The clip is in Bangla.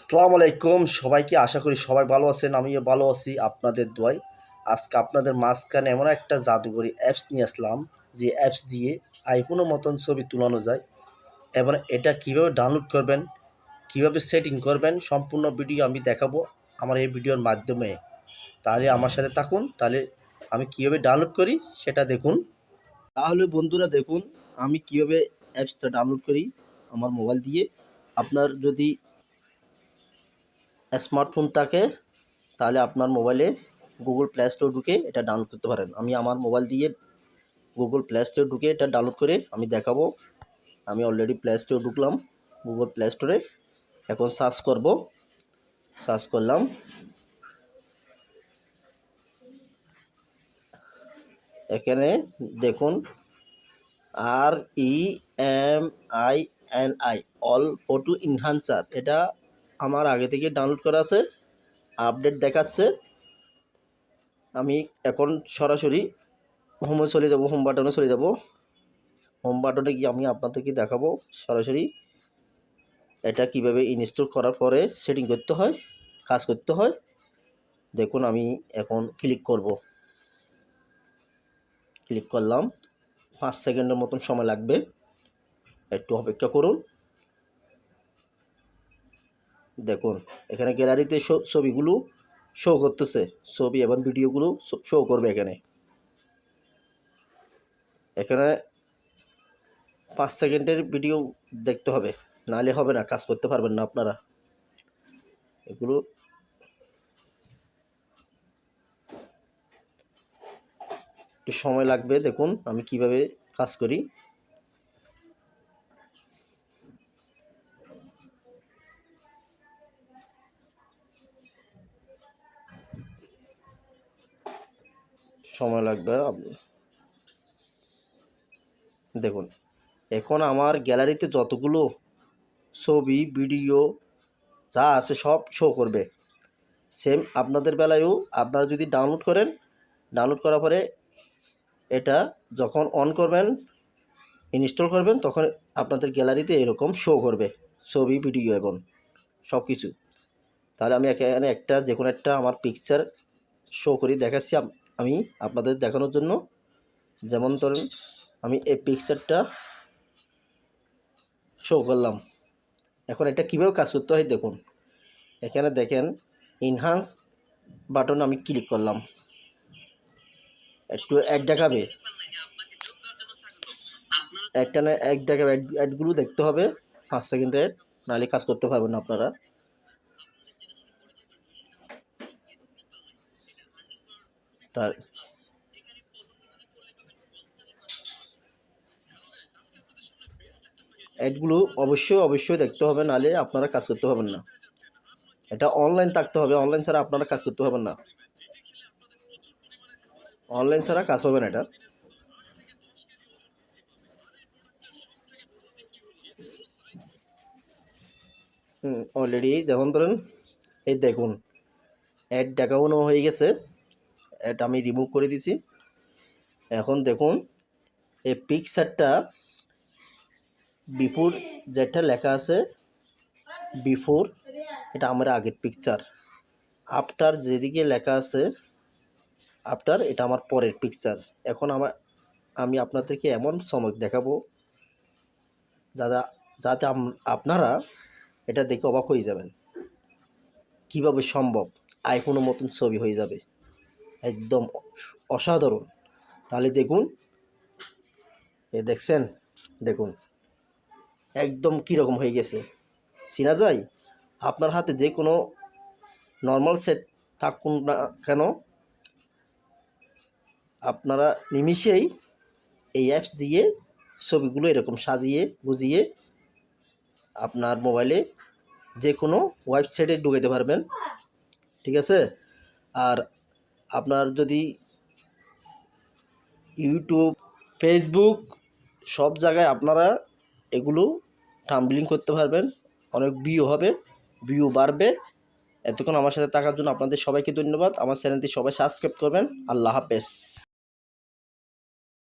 আসসালামু আলাইকুম, সবাইকে আশা করি সবাই ভালো আছেন, আমিও ভালো আছি আপনাদের দোয়াই আজকে আপনাদের মাঝখানে এমন একটা জাদুকরি অ্যাপস নিয়ে আসলাম, যে অ্যাপস দিয়ে আইফোনের মতন ছবি তুলানো যায়। এবং এটা কীভাবে ডাউনলোড করবেন, কীভাবে সেটিং করবেন, সম্পূর্ণ ভিডিও আমি দেখাবো আমার এই ভিডিওর মাধ্যমে। তাহলে আমার সাথে থাকুন, তাহলে আমি কীভাবে ডাউনলোড করি সেটা দেখুন। তাহলে বন্ধুরা দেখুন, আমি কীভাবে অ্যাপসটা ডাউনলোড করি আমার মোবাইল দিয়ে। আপনার যদি স্মার্টফোন থাকে তাহলে আপনার মোবাইলে গুগল প্লে স্টোর ঢুকে এটা ডাউনলোড করতে পারেন। আমি আমার মোবাইল দিয়ে গুগল প্লে স্টোর ঢুকে এটা ডাউনলোড করে আমি দেখাবো। আমি অলরেডি প্লে স্টোর ঢুকলাম গুগল প্লে স্টোরে এখন সার্চ করব সার্চ করলাম। এখানে দেখুন R E M I N I all photo enhancer এটা আমার আগে থেকে ডাউনলোড করা আছে আপডেট দেখাচ্ছে। আমি এখন সরাসরি হোমে চলে যাব হোম বাটনে চলে যাব। হোম বাটনে গিয়ে আমি আপনাদেরকে দেখাবো সরাসরি এটা কীভাবে ইনস্টল করার পরে সেটিং করতে হয়, কাজ করতে হয়। দেখুন, আমি এখন ক্লিক করব। ক্লিক করলাম। পাঁচ সেকেন্ডের মতন সময় লাগবে। একটু অপেক্ষা করুন। দেখুন, এখানে গ্যালারিতে ছবিগুলো শো করতেছে। ছবি এবং ভিডিওগুলো শো করবে এখানে। এখানে পাঁচ সেকেন্ডের ভিডিও দেখতে হবে। নাহলে হবে না, কাজ করতে পারবেন না আপনারা। এগুলো একটু সময় লাগবে, দেখুন আমি কীভাবে কাজ করি। সময় লাগবে। আপ- দেখুন, এখন আমার গ্যালারিতে যতগুলো ছবি, ভিডিও যা আছে সব শো করবে। সেম আপনাদের বেলায়ও আপনারা যদি ডাউনলোড করেন ডাউনলোড করার পরে এটা যখন অন করবেন ইনস্টল করবেন, তখন আপনাদের গ্যালারিতে এরকম শো করবে, ছবি ভিডিও এবং সব কিছু তাহলে আমি এখানে একটা যে কোনো একটা আমার পিকচার শো করি, দেখাচ্ছি আমি আপনাদের দেখানোর জন্য, যেমন ধরেন আমি এই পিকচারটা শো করলাম। এখন এটা কীভাবে কাজ করতে হয় দেখুন। এখানে দেখেন ইনহান্স বাটন আমি ক্লিক করলাম। একটু অ্যাড দেখাবে? একটা না এক দেখাবে অ্যাডগুলো দেখতে হবে। পাঁচ সেকেন্ডের, নাহলে কাজ করতে পারবেন আপনারা। তার অ্যাডগুলো অবশ্যই অবশ্যই দেখতে হবে নাহলে আপনারা কাজ করতে পারবেন না। এটা অনলাইন থাকতে হবে, অনলাইন ছাড়া আপনারা কাজ করতে পারবেন না। অনলাইন ছাড়া কাজ হবে না এটা। হুম অলরেডি যেমন ধরেন, এই দেখুন, অ্যাড দেখানো হয়ে গেছে। অ্যাড আমি রিমুভ করে দিছি। এখন দেখুন, এই পিকচারটা বিফোর যেটা লেখা আছে বিফোর এটা আমার আগের পিকচার আফটার যেদিকে লেখা আছে আফটার এটা আমার পরের পিকচার এখন আমার, আমি আপনাদেরকে এমন চমক দেখাবো যারা যাতে আপনারা এটা দেখে অবাক হয়ে যাবেন। কীভাবে সম্ভব? আইফোনের মতন ছবি হয়ে যাবে। একদম অসাধারণ। তাহলে দেখুন, এ দেখছেন? দেখুন, একদম কীরকম হয়ে গেছে। চিনা যায়? আপনার হাতে যে কোনো নর্মাল সেট থাকুন না কেন, আপনারা নিমিশেই এই অ্যাপস দিয়ে ছবিগুলো এরকম সাজিয়ে বুঝিয়ে আপনার মোবাইলে যে কোনো ওয়েবসাইটে ঢুকাতে পারবেন। ঠিক আছে? আর আপনার যদি ইউটিউব, ফেসবুক সব জায়গায় আপনারা এগুলো টাম্বলিং করতে পারবেন। অনেক ভিউ হবে ভিউ বাড়বে। এতক্ষণ আমার সাথে থাকার জন্য আপনাদের সবাইকে ধন্যবাদ। আমার চ্যানেলটি সবাই সাবস্ক্রাইব করবেন। আল্লাহ হাফেজ।